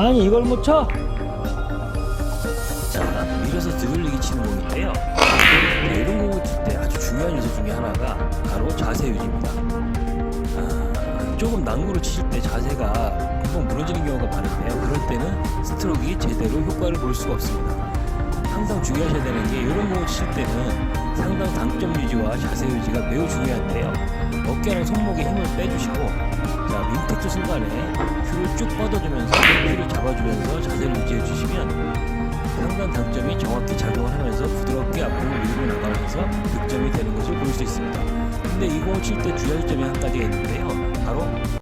아니 이걸 못 쳐? 자, 밀어서 뒤돌리기 치는 공인데요. 자, 이런 공을 칠 때 아주 중요한 요소 중에 하나가 바로 자세 유지입니다. 아, 조금 난구를 치실 때 자세가 금방 무너지는 경우가 많은데요. 그럴 때는 스트로크가 제대로 효과를 볼 수가 없습니다. 항상 주의하셔야 되는 게 이런 공을 칠 때는 상당 당점 유지와 자세 유지가 매우 중요한데요. 어깨랑 손목에 힘을 빼주시고 자 민택트 순간에 큐를 쭉 뻗어주면서 큐를 잡아주면서 자세를 유지해 주시면 상단 당점이 정확히 작용을 하면서 부드럽게 앞으로 밀고 나가면서 득점이 되는 것을 볼 수 있습니다. 근데 이 공을 칠때 주의할 점이 한 가지가 있는데요. 바로